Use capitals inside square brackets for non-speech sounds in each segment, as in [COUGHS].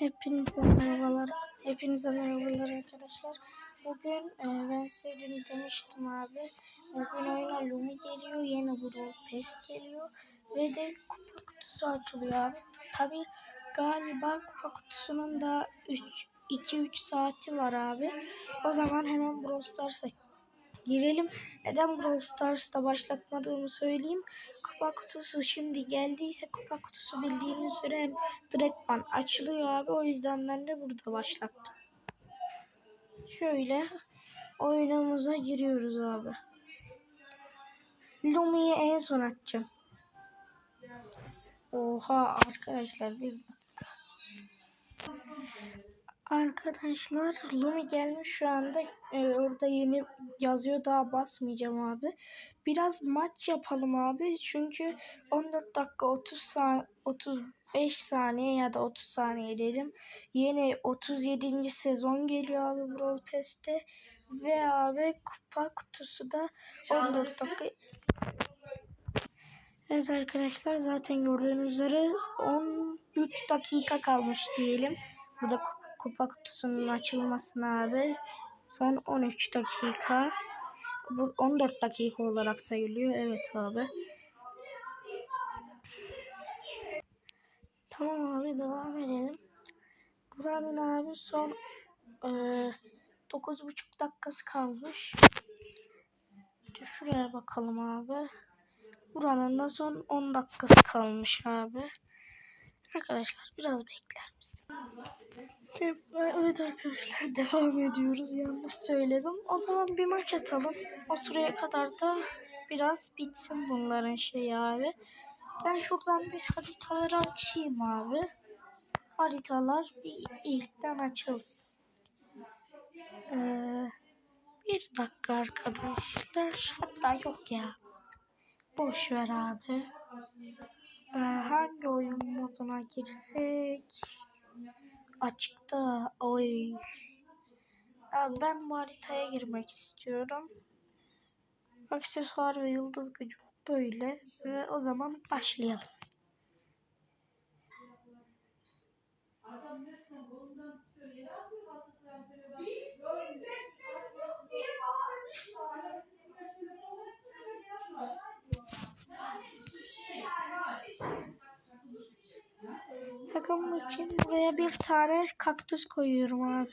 Hepinize merhabalar. Hepinize merhabalar arkadaşlar. Bugün e, ben size dün demiştim abi. Bugün oyuna Lumi geliyor. Yeni Brawl Pass geliyor. Ve de kupa kutusu açılıyor abi. Tabi galiba kupa kutusunun da 2-3 saati var abi. O zaman hemen Brawl Stars'a girelim. Neden Brawl Stars'ta başlatmadığımı söyleyeyim. Kupa kutusu şimdi geldiyse kupa kutusu bildiğiniz üzere hem direktman açılıyor abi. O yüzden ben de burada başlattım. Şöyle oyunumuza giriyoruz abi. Lumi'yi en son açacağım. Oha arkadaşlar bir dakika. Arkadaşlar Lumi gelmiş şu anda e, orada yeni yazıyor daha basmayacağım abi. Biraz maç yapalım abi çünkü 14 dakika 30 saniye 35 saniye ya da 30 saniye dedim. Yeni 37. sezon geliyor abi Brawl Pass'te ve abi kupa kutusu da 14 dakika Evet arkadaşlar zaten gördüğünüz üzere 13 dakika kalmış diyelim. Burada kupa kutusunun açılmasına abi. Son 13 dakika. Bu 14 dakika olarak sayılıyor. Evet abi. Tamam abi devam edelim. Buranın abi son e, 9,5 dakikası kalmış. Şuraya bakalım abi. Buranın da son 10 dakikası kalmış abi. Arkadaşlar biraz bekler misin? Evet arkadaşlar [LAUGHS] devam ediyoruz. Yanlış söyledim. O zaman bir maç atalım. O süreye kadar da biraz bitsin bunların şeyi abi. Ben şuradan bir haritaları açayım abi. Haritalar bir ilkten açılsın. Ee, bir dakika arkadaşlar. Hatta yok ya. Boş ver abi. Ee, hangi oyun moduna girsek? Açıkta. Oy. Ben bu haritaya girmek istiyorum. Aksesuar ve yıldız gücü böyle. Ve o zaman başlayalım. Takım için buraya bir tane kaktüs koyuyorum abi.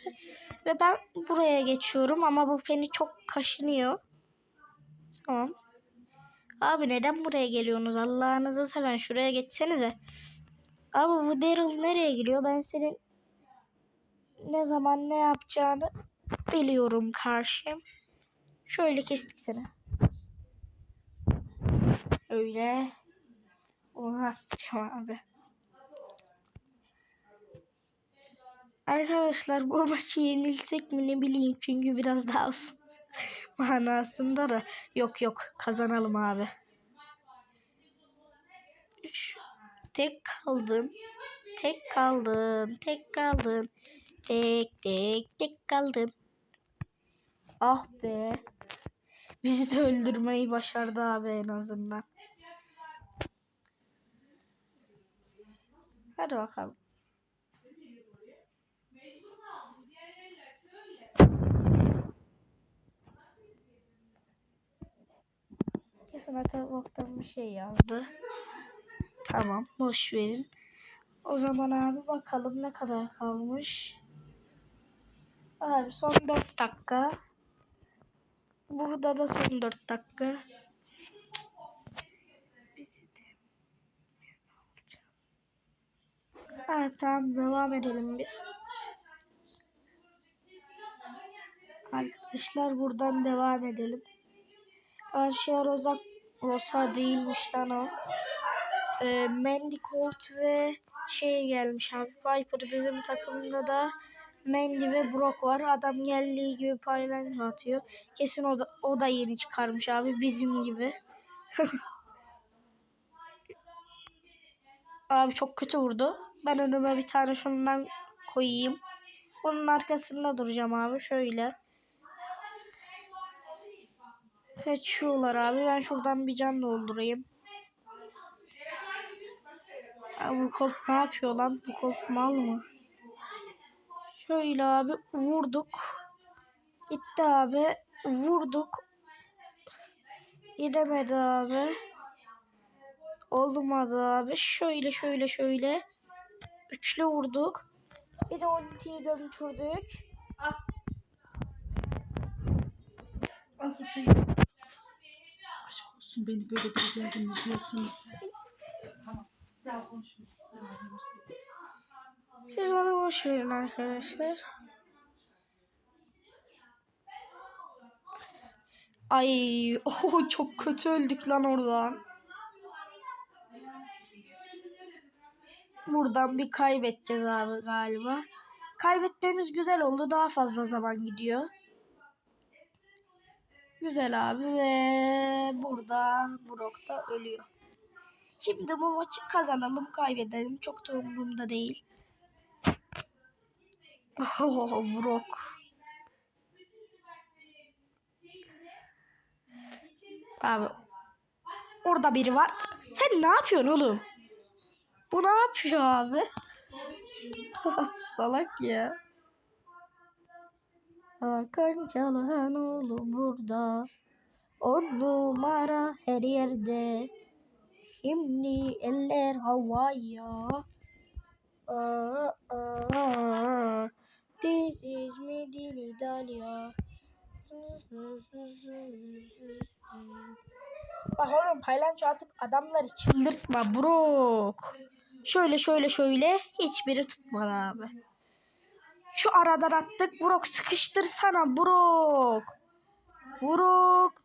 Ve ben buraya geçiyorum ama bu beni çok kaşınıyor. Tamam. Abi neden buraya geliyorsunuz? Allah'ınızı seven şuraya geçsenize. Abi bu Daryl nereye giriyor? Ben senin ne zaman ne yapacağını biliyorum karşım. Şöyle kestik seni. Öyle. Onu atacağım abi. Arkadaşlar bu maçı yenilsek mi ne bileyim çünkü biraz daha [LAUGHS] manasında da yok yok kazanalım abi. Tek kaldın. Tek kaldın. Tek kaldın. Tek tek tek kaldın. Ah be. Bizi de öldürmeyi başardı abi en azından. Hadi bakalım. Kesin Atabok'tan bir şey yazdı. Tamam boş verin. O zaman abi bakalım ne kadar kalmış. Abi son 4 dakika. Burada da son 4 dakika. Evet tamam devam edelim biz. Arkadaşlar buradan devam edelim. Karşıya Rosa, Rosa değilmiş lan o. Ee, Mandy Colt ve şey gelmiş abi. Viper bizim takımda da Mandy ve Brock var. Adam geldiği gibi paylaş atıyor. Kesin o da, o da yeni çıkarmış abi bizim gibi. [LAUGHS] abi çok kötü vurdu. Ben önüme bir tane şundan koyayım. Onun arkasında duracağım abi şöyle. Kaçıyorlar abi. Ben şuradan bir can doldurayım. Ya bu Colt ne yapıyor lan? Bu Colt mal mı? Şöyle abi vurduk. Gitti abi. Vurduk. Gidemedi abi. Olmadı abi. Şöyle şöyle şöyle. Üçlü vurduk. Bir de ultiyi gömçürdük. Al buradayım. Olsun beni böyle bir yerden izliyorsunuz. Tamam. Daha konuşuruz. Siz onu boş verin arkadaşlar. Ay, [LAUGHS] oh, çok kötü öldük lan oradan. Buradan bir kaybedeceğiz abi galiba. Kaybetmemiz güzel oldu. Daha fazla zaman gidiyor. Güzel abi ve burada Brock da ölüyor. Şimdi bu maçı kazanalım kaybedelim. Çok da umurumda değil. Oh, Brock. Abi. Orada biri var. Sen ne yapıyorsun oğlum? Bu ne yapıyor abi? [LAUGHS] Salak ya. Hakan Çalhanoğlu burada. On numara her yerde. Şimdi eller havaya. This is Medine Italia. Bak oğlum paylanço atıp adamları çıldırtma Brook. Şöyle şöyle şöyle hiçbiri tutmadı abi. Şu aradan attık Brook sıkıştırsana Brook. Brook.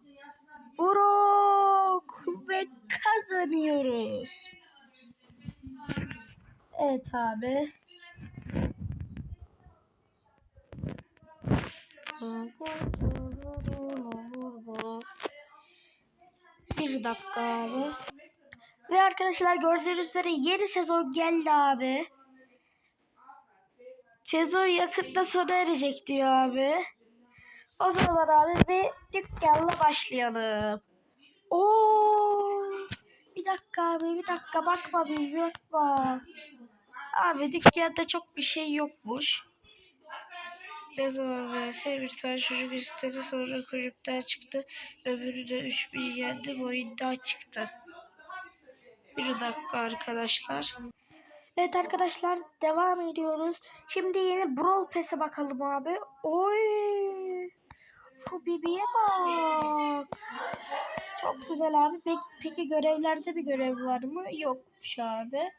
Brook. Ve kazanıyoruz. Evet abi. Bir dakika abi. Ve arkadaşlar gördüğünüz üzere yeni sezon geldi abi. Sezon yakında sona erecek diyor abi. O zaman abi bir dükkanla başlayalım. Oo! Bir dakika abi bir dakika bakma bir bakma. Abi dükkanda çok bir şey yokmuş. Ne zaman vs bir tane çocuk istedi sonra kulüpten çıktı. Öbürü de 3000 yendi bu iddia çıktı. Bir dakika arkadaşlar. Evet arkadaşlar devam ediyoruz. Şimdi yeni Brawl Pass'e bakalım abi. Oy! Şu bibiye bak. Çok güzel abi. Peki, peki görevlerde bir görev var mı? Yokmuş abi.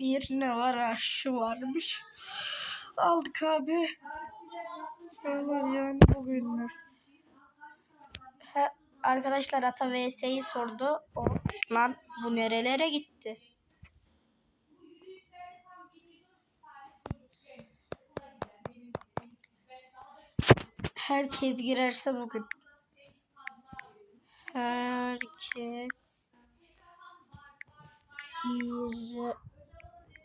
Bir ne var? Ha, şu varmış. Aldık abi. Ne var yani bugün mü? Arkadaşlar Ata VS'yi sordu. O, lan bu nerelere gitti? Herkes girerse bugün. Herkes gir,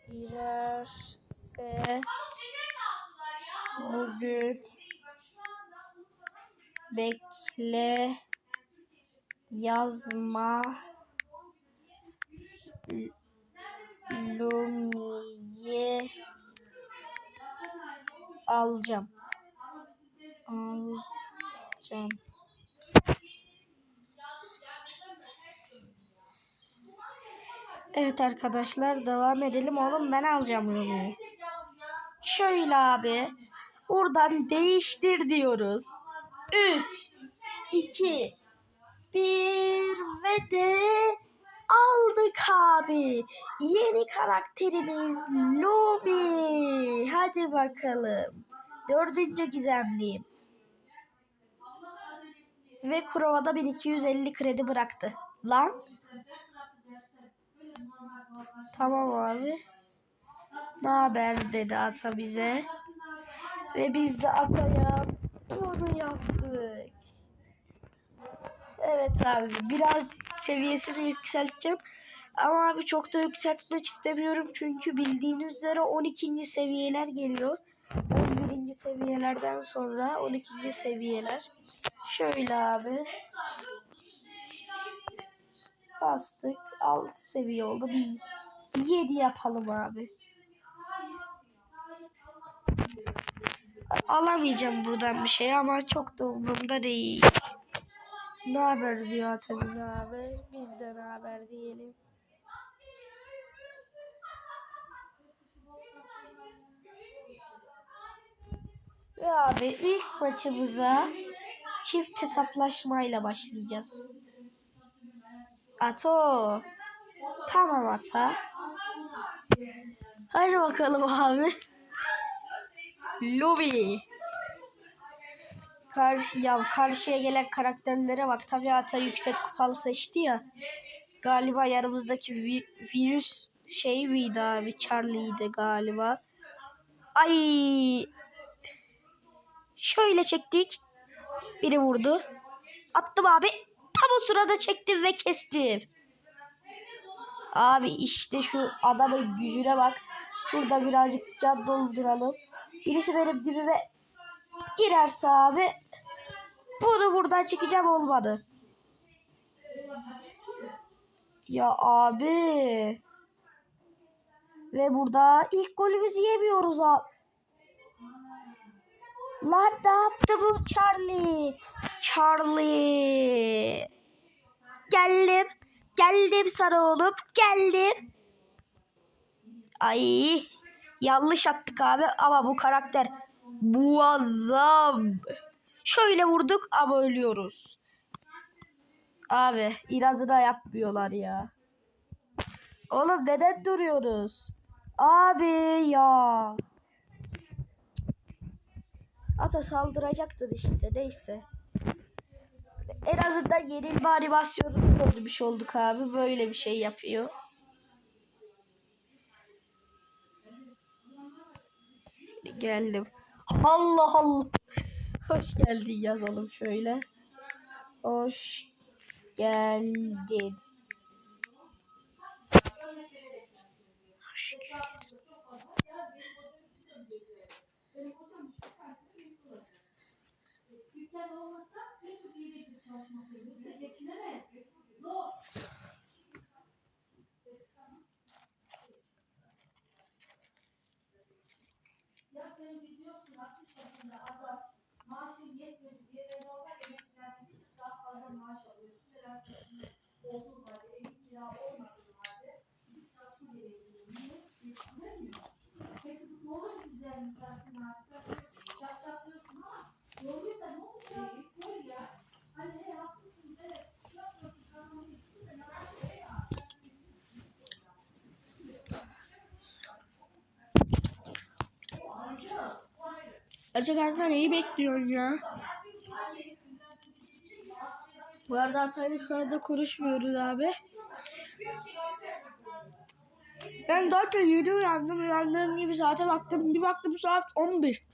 girerse bugün bekle yazma Lumi'yi alacağım. Alacağım. Evet arkadaşlar devam edelim oğlum ben alacağım Lumi'yi. Şöyle abi. Buradan değiştir diyoruz. 3 2 1 ve de aldık abi. Yeni karakterimiz Lumi. Hadi bakalım. Dördüncü gizemliyim. Ve Kurova'da 1250 kredi bıraktı. Lan. Tamam abi. Ne haber dedi ata bize. Ve biz de ataya bunu yaptık. Evet abi biraz seviyesini yükselteceğim. Ama abi çok da yükseltmek istemiyorum. Çünkü bildiğiniz üzere 12. seviyeler geliyor. 11. seviyelerden sonra 12. seviyeler. Şöyle abi. Bastık. 6 seviye oldu. Bir 7 yapalım abi. alamayacağım buradan bir şey ama çok da umurumda değil. Ne haber diyor Atamiz abi. Biz de ne haber diyelim. Ve abi ilk maçımıza çift hesaplaşmayla başlayacağız. Ato. Tamam Ata. Hadi bakalım abi. Lobby. Karşı, ya karşıya gelen karakterlere bak. Tabii Ata yüksek kupalı seçti ya. Galiba yanımızdaki vi- virüs şey miydi abi? Charlie'ydi galiba. Ay. Şöyle çektik. Biri vurdu. Attım abi. Tam o sırada çektim ve kestim. Abi işte şu adamın gücüne bak. Şurada birazcık can dolduralım. Birisi benim dibime girerse abi bunu buradan çekeceğim olmadı. Ya abi. Ve burada ilk golümüzü yemiyoruz abi. Lan yaptı bu Charlie? Charlie. Geldim. Geldim sana oğlum. Geldim. Ay. Yanlış attık abi ama bu karakter muazzam. Şöyle vurduk ama ölüyoruz. Abi inadına yapmıyorlar ya. Oğlum neden duruyoruz? Abi ya. Ata saldıracaktır işte neyse. En azından yenilme animasyonunu görmüş olduk abi. Böyle bir şey yapıyor. Geldim. Allah Allah. Hoş geldin yazalım şöyle. Hoş geldin. Ekler olmasa Mesut diyecek bir çalışmasıydı. Bize geçinemez. Zor. Ya sen gidiyorsun 60 yaşında adam maaşı yetmedi diye ve normal emeklilerden daha fazla maaş alıyor. Süper arkadaşının olduğu halde evin kira olmadığı halde bir çalışma gerekiyor. Millet geçinemiyor. Peki bu doğru güzel insansın artık. Acı kanka neyi bekliyorsun ya? Bu arada Atay'la şu anda konuşmuyoruz abi. Ben 4 7 uyandım. Uyandığım gibi saate baktım. Bir baktım saat 11.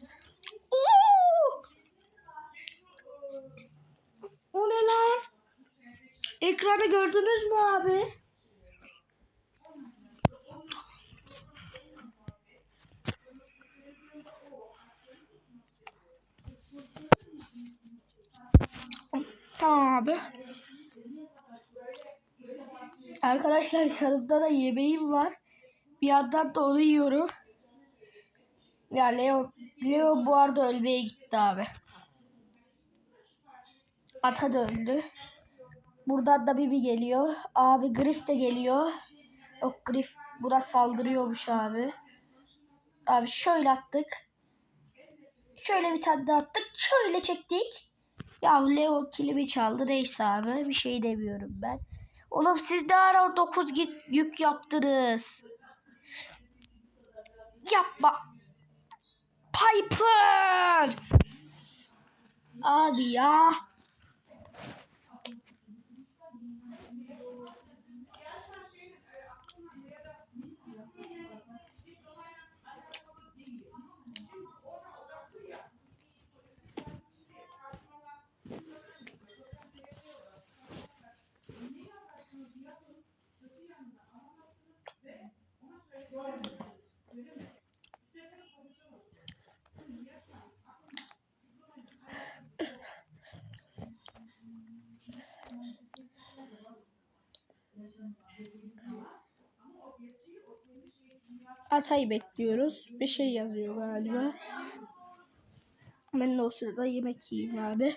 Oo! O ne lan? Ekranı gördünüz mü abi? Tamam abi. Arkadaşlar yanımda da yemeğim var. Bir yandan da onu yiyorum. Ya Leo, Leo bu arada ölmeye gitti abi. Ata da öldü. Buradan da Bibi geliyor. Abi Griff de geliyor. Yok Griff buna saldırıyormuş abi. Abi şöyle attık. Şöyle bir tane attık. Şöyle çektik. Ya Leo kilimi çaldı neyse abi. Bir şey demiyorum ben. Oğlum siz ne ara 9 git yük yaptınız? Yapma. Piper. Abi ya. Atay'ı bekliyoruz. Bir şey yazıyor galiba. Ben de o sırada yemek yiyeyim abi.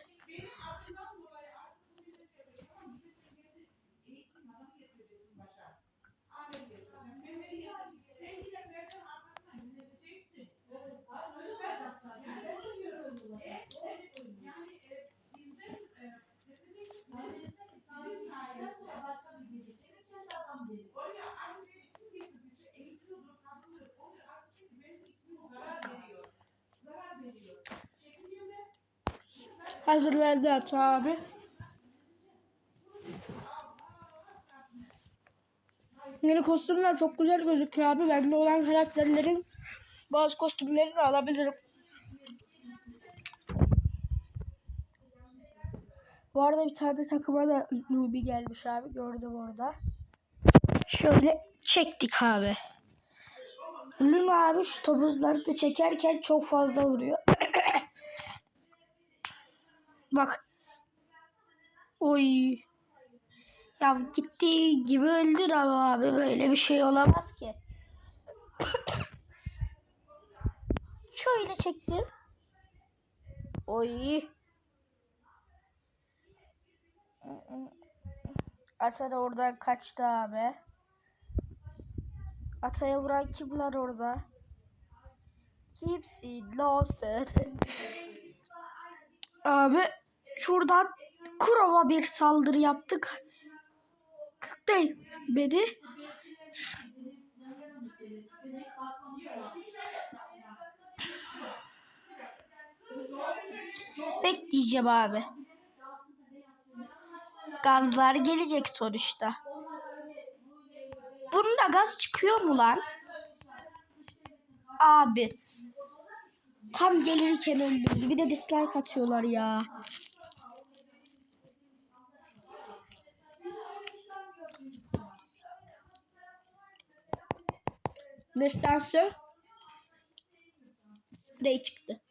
Hazır verdi Ata abi. Yeni kostümler çok güzel gözüküyor abi. Bende olan karakterlerin bazı kostümlerini alabilirim. Bu arada bir tane takıma da Nubi gelmiş abi. Gördüm orada. Şöyle çektik abi. Luma abi şu topuzları da çekerken çok fazla vuruyor. Bak. Oy. Ya gittiği gibi öldür ama abi böyle bir şey olamaz ki. [COUGHS] Şöyle çektim. Oy. Ata da oradan kaçtı abi. Ataya vuran kim lan orada? Kimsin lan? Abi şuradan Kurova bir saldırı yaptık. Değmedi. Bekleyeceğim abi. Gazlar gelecek sonuçta. Bunda gaz çıkıyor mu lan? Abi. Tam gelirken öldürdü. Bir de dislike atıyorlar ya. Destansı. Sprey çıktı.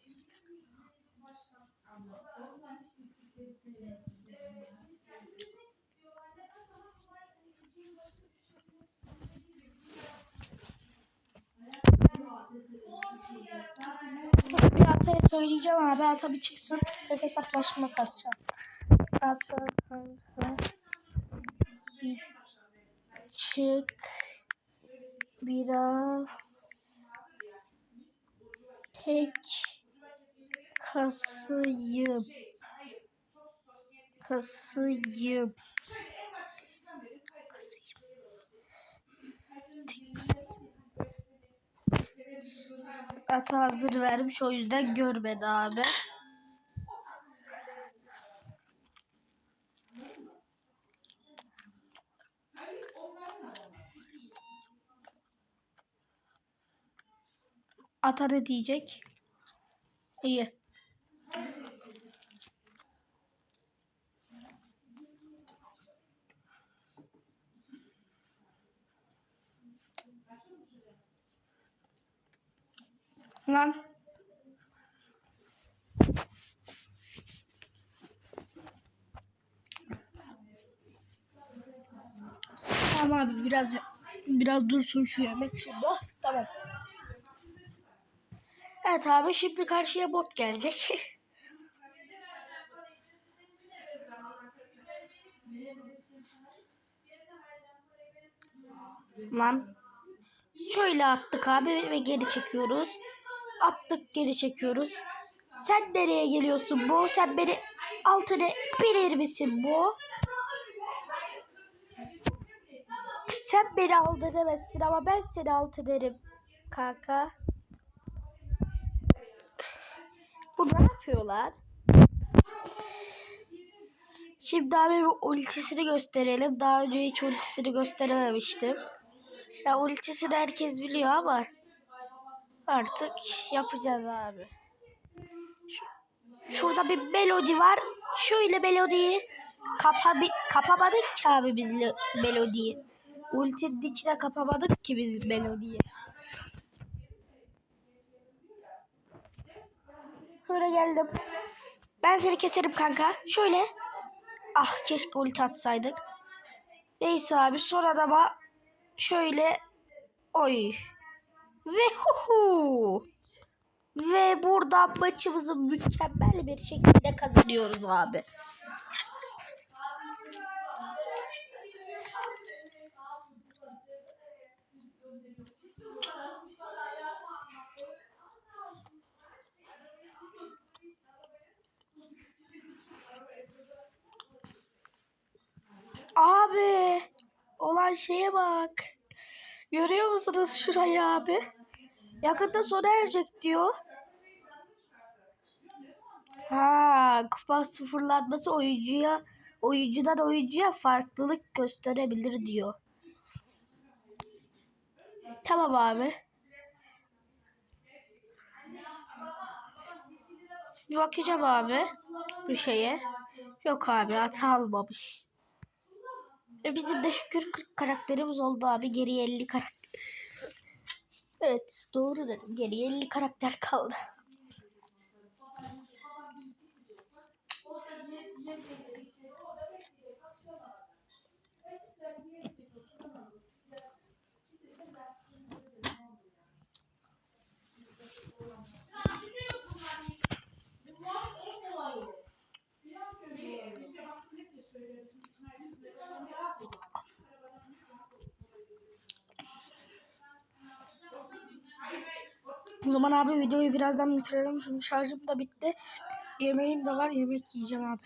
Bir Ata'ya söyleyeceğim abi. Ata bir çıksın. Tek hesaplaşma kasacağım. Ata kanka. Bir çık. Biraz tek kasayım. Kasayım. Ata hazır vermiş o yüzden görmedi abi. Ata ne diyecek? İyi. Lan. Tamam abi biraz biraz dursun şu yemek şurada. Tamam. Evet abi şimdi karşıya bot gelecek. Lan. Şöyle attık abi ve geri çekiyoruz. Attık geri çekiyoruz. Sen nereye geliyorsun bu? Sen beni altına bilir misin bu? Sen beni alt edemezsin ama ben seni alt ederim kanka. Bu ne yapıyorlar? Şimdi abi bir ultisini gösterelim. Daha önce hiç ultisini gösterememiştim. Ya ultisini herkes biliyor ama artık yapacağız abi. Şu- Şurada bir melodi var. Şöyle melodiyi kapa kapamadık ki abi biz melodiyi. Ultinin içine kapamadık ki biz melodiyi. Şöyle geldim. Ben seni keserim kanka. Şöyle. Ah keşke ulti atsaydık. Neyse abi son adama şöyle oy. Ve hu hu. Ve burada maçımızı mükemmel bir şekilde kazanıyoruz. Abi şeye bak. Görüyor musunuz şurayı abi? Yakında sona erecek diyor. Ha, kupa sıfırlanması oyuncuya oyuncudan oyuncuya farklılık gösterebilir diyor. Tamam abi. Bir bakacağım abi bu şeye. Yok abi hata almamış. Ve bizim de şükür 40 karakterimiz oldu abi. Geriye 50 karakter. Evet doğru dedim. Geriye 50 karakter kaldı. O zaman abi videoyu birazdan bitirelim. Çünkü şarjım da bitti. Yemeğim de var. Yemek yiyeceğim abi.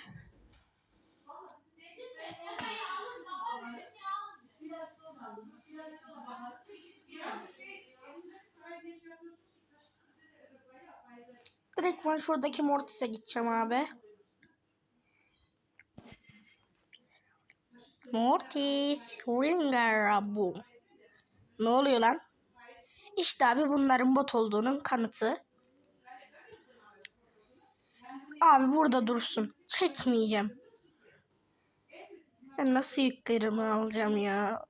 Direkt ben şuradaki Mortis'e gideceğim abi. Mortis. Ringer bu. Ne oluyor lan? İşte abi bunların bot olduğunun kanıtı. Abi burada dursun. Çekmeyeceğim. Ben nasıl yüklerimi alacağım ya?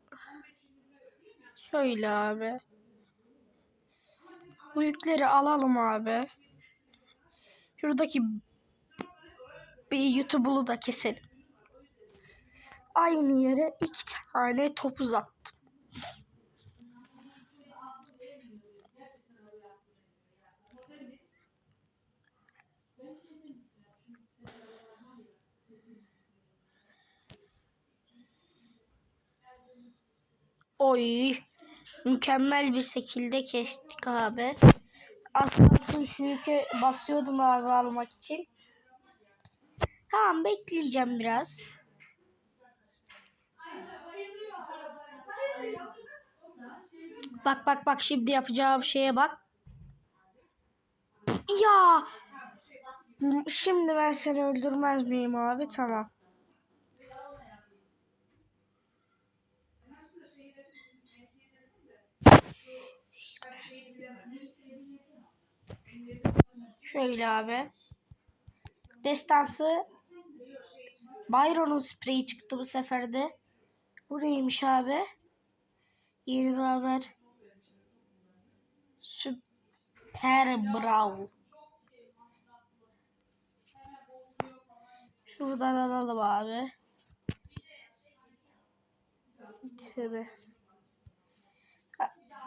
Şöyle abi. Bu yükleri alalım abi. Şuradaki bir YouTube'u da keselim. Aynı yere iki tane top uzattım. Oy. Mükemmel bir şekilde kestik abi. Aslında şu yükü basıyordum abi almak için. Tamam bekleyeceğim biraz. Bak bak bak şimdi yapacağım şeye bak. Ya. Şimdi ben seni öldürmez miyim abi? Tamam. Şöyle abi. Destansı Byron'un spreyi çıktı bu sefer de. Bu neymiş abi? Yeni bir haber. Süper Brawl. Şuradan alalım abi. Tabii.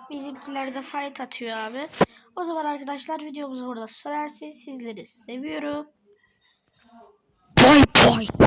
Bizimkiler de fight atıyor abi. O zaman arkadaşlar videomuzu burada sona ersin. Sizleri seviyorum. Bye bye.